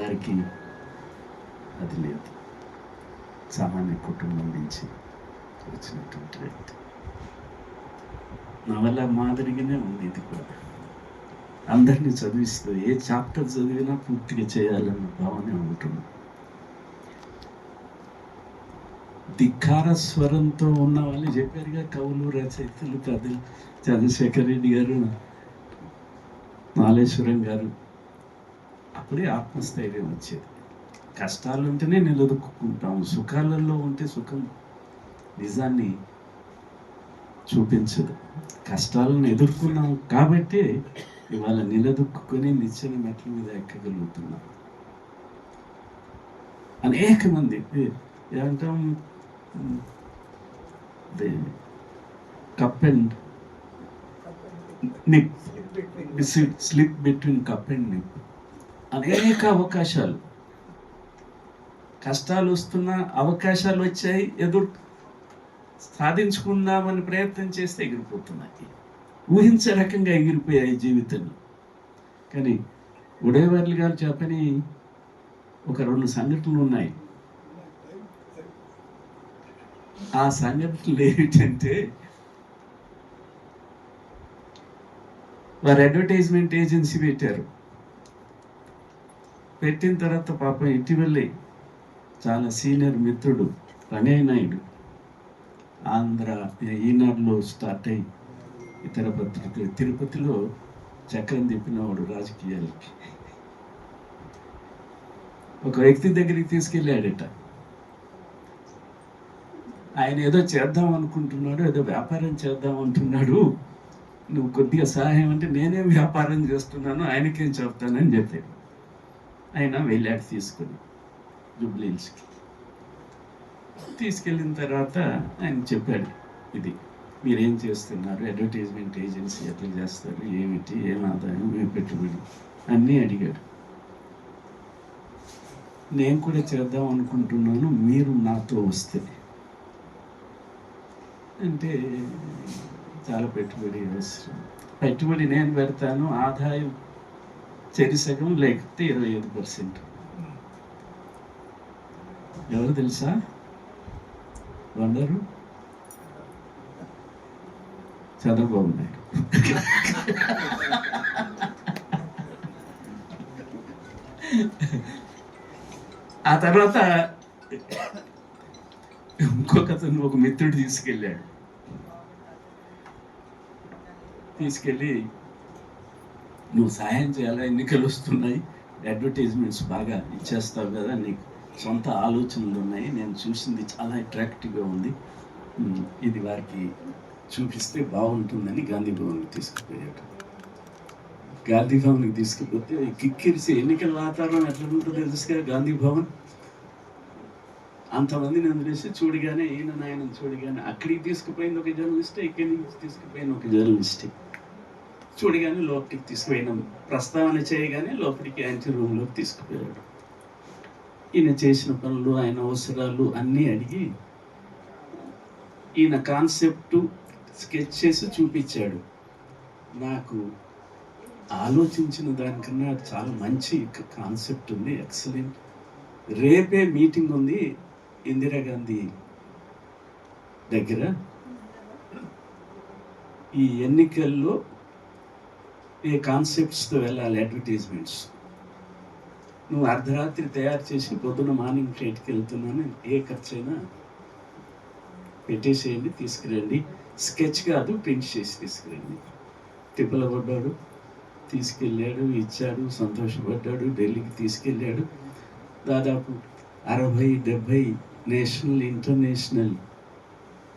వారికి అది లేదు. సామాన్య కుటుంబం నుంచి వచ్చినటువంటి వ్యక్తి. నా వల్ల మాదిరిగానే ఉంది ఇది కూడా. అందరినీ చదివిస్తూ ఏ చాప్టర్ చదివినా పూర్తిగా చేయాలన్న భావన ఉంటుంది. ధిక్కార స్వరంతో ఉన్న వాళ్ళు చెప్పారుగా కవులు రచయితలు కథలు చంద్రశేఖర్ రెడ్డి గారు మాలేశ్వరం గారు అప్పుడే ఆత్మస్థైర్యం వచ్చేది. కష్టాలు ఉంటేనే నిలదొక్కుంటాం సుఖాలలో ఉంటే సుఖం నిజాన్ని చూపించదు. కష్టాలను ఎదుర్కొన్నాం కాబట్టి ఇవాళ నిలదొక్కుని నిచ్చెన మెట్ల మీద ఎక్కగలుగుతున్నాం. అనేక మంది ఏమంటాం? Cup and nip slip between cup and nip. అనేక అవకాశాలు. కష్టాలు వస్తున్న అవకాశాలు వచ్చాయి ఎదురు సాధించుకుందామని ప్రయత్నం చేస్తే ఎగిరిపోతున్నాయి. ఊహించే రకంగా ఎగిరిపోయాయి జీవితంలో. కానీ ఉడేవర్లు గారు చెప్పని ఒక రెండు సంఘటనలు ఉన్నాయి. ఆ సంఘటనలు ఏమిటంటే వారు అడ్వర్టైజ్మెంట్ ఏజెన్సీ పెట్టారు. పెట్టిన తర్వాత పాపం ఇటీవలే చాలా సీనియర్ మిత్రుడు రంగయ్య నాయుడు ఆంధ్ర ఈనాడులో స్టార్ట్ అయ్యి ఇతర పత్రికలు తిరుపతిలో చక్రం తిప్పినవాడు రాజకీయాలకి. ఒక వ్యక్తి దగ్గరికి తీసుకెళ్ళాడట. ఆయన ఏదో చేద్దాం అనుకుంటున్నాడు ఏదో వ్యాపారం చేద్దాం అంటున్నాడు. నువ్వు కొద్దిగా సహాయం అంటే నేనేం వ్యాపారం చేస్తున్నాను ఆయనకేం చెప్తానని చెప్పాడు. ఆయన వెళ్ళాడు తీసుకుని జూబ్లీహిల్స్కి తీసుకెళ్ళిన తర్వాత ఆయన చెప్పాడు ఇది మీరేం చేస్తున్నారు? అడ్వర్టైజ్మెంట్ ఏజెన్సీ ఎట్లా చేస్తారు? ఏమిటి? ఏం ఆదాయం? ఏం పెట్టుబడి? అన్నీ అడిగాడు. నేను కూడా చేద్దాం అనుకుంటున్నాను మీరు నాతో వస్తే. అంటే చాలా పెట్టుబడి అవసరం. పెట్టుబడి నేను పెడతాను ఆదాయం చెరి సగం లేకపోతే ఇరవై ఐదు పర్సెంట్. ఎవరు తెలుసా? వండరు? చంద్రబాబు నాయుడు. ఆ తర్వాత ఇంకొక అతను ఒక మిత్రుడు తీసుకెళ్ళాడు. తీసుకెళ్ళి నువ్వు సాయం చేయాలా? ఎన్నికలు వస్తున్నాయి అడ్వర్టైజ్మెంట్స్ బాగా ఇచ్చేస్తావు కదా నీకు. సొంత ఆలోచనలు ఉన్నాయి. నేను చూసింది చాలా అట్రాక్టివ్గా ఉంది. ఇది వారికి చూపిస్తే బాగుంటుందని గాంధీ భవన్కి తీసుకుపోయాడు. గాంధీ భవన్కి తీసుకుపోతే కిక్కిరిసి ఎన్నికల వాతావరణం ఎట్లా ఉంటుందో తెలుసుగా గాంధీ భవన్? అంతమందిని వదిలేసి చూడగానే ఈయన నాయన చూడగానే అక్కడికి తీసుకుపోయింది ఒక జర్నలిస్టే ఇక్కడి నుంచి తీసుకుపోయిన ఒక జర్నలిస్టే చూడగానే లోపలికి తీసుకుపోయినాం. ప్రస్తావన చేయగానే లోపలికి ఆయన రూమ్లోకి తీసుకుపోయాడు. ఈయన చేసిన పనులు ఆయన అవసరాలు అన్నీ అడిగి ఈయన కాన్సెప్ట్ స్కెచ్ చేసి చూపించాడు. నాకు ఆలోచించిన దానికన్నా చాలా మంచి కాన్సెప్ట్ ఉంది ఎక్సలెంట్. రేపే మీటింగ్ ఉంది ఇందిరాగాంధీ దగ్గర. ఈ ఎన్నికల్లో ఏ కాన్సెప్ట్స్తో వెళ్ళాలి అడ్వర్టైజ్మెంట్స్ నువ్వు అర్ధరాత్రి తయారు చేసి పొద్దున మార్నింగ్ ఫ్లైట్కి వెళ్తున్నాను ఏ ఖర్చు అయినా పెట్టేసేయండి తీసుకురండి. స్కెచ్ కాదు ప్రింట్ చేసి తీసుకురండి. తిప్పలబడ్డాడు తీసుకెళ్ళాడు ఇచ్చాడు సంతోషపడ్డాడు ఢిల్లీకి తీసుకెళ్ళాడు. దాదాపు అరవై డెబ్భై national international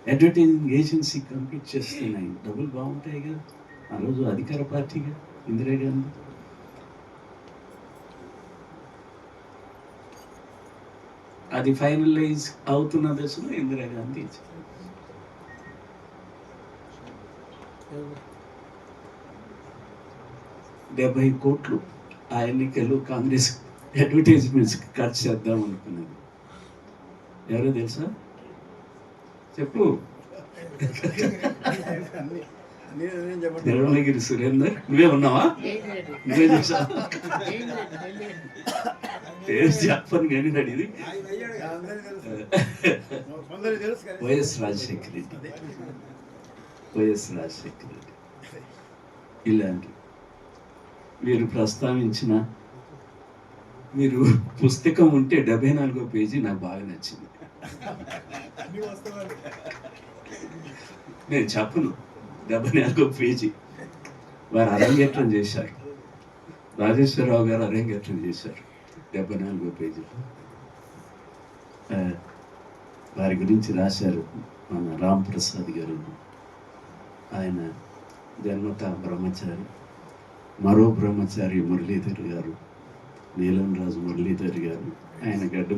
advertising agency complete చేస్తున్నాయి. డబ్బులు బాగుంటాయి కదా. ఆ రోజు అధికార పార్టీగా ఇందిరాగాంధీ? అది ఫైనలైజ్ అవుతున్న దశలో ఇందిరాగాంధీ డెబ్బై కోట్లు ఆ ఎన్నికలు కాంగ్రెస్ అడ్వర్టైజ్మెంట్స్ ఖర్చు చేద్దాం అనుకున్నది ఎవరో తెలుసా? చెప్పు. నిర్మలగిరి సురేందర్ నువ్వే ఉన్నావా? నువ్వే చేసావా పేరు చెప్పను కానీ కానీ వైఎస్ రాజశేఖర రెడ్డి. వైఎస్ రాజశేఖర రెడ్డి. ఇలాంటి మీరు ప్రస్తావించిన మీరు పుస్తకం ఉంటే డెబ్బై నాలుగో పేజీ నాకు బాగా నచ్చింది. నేను చెప్పను. డెబ్బై నాలుగో పేజీ వారు అరంగేట్రం చేశారు. రాజేశ్వరరావు గారు అరంగేట్రం చేశారు. డెబ్బై నాలుగో పేజీ వారి గురించి రాశారు మన రామ్ ప్రసాద్ గారు. ఆయన జన్మత బ్రహ్మచారి మరో బ్రహ్మచారి మురళీధర్ గారు నీలం రాజు మురళీధర్ గారు ఆయన గడ్డ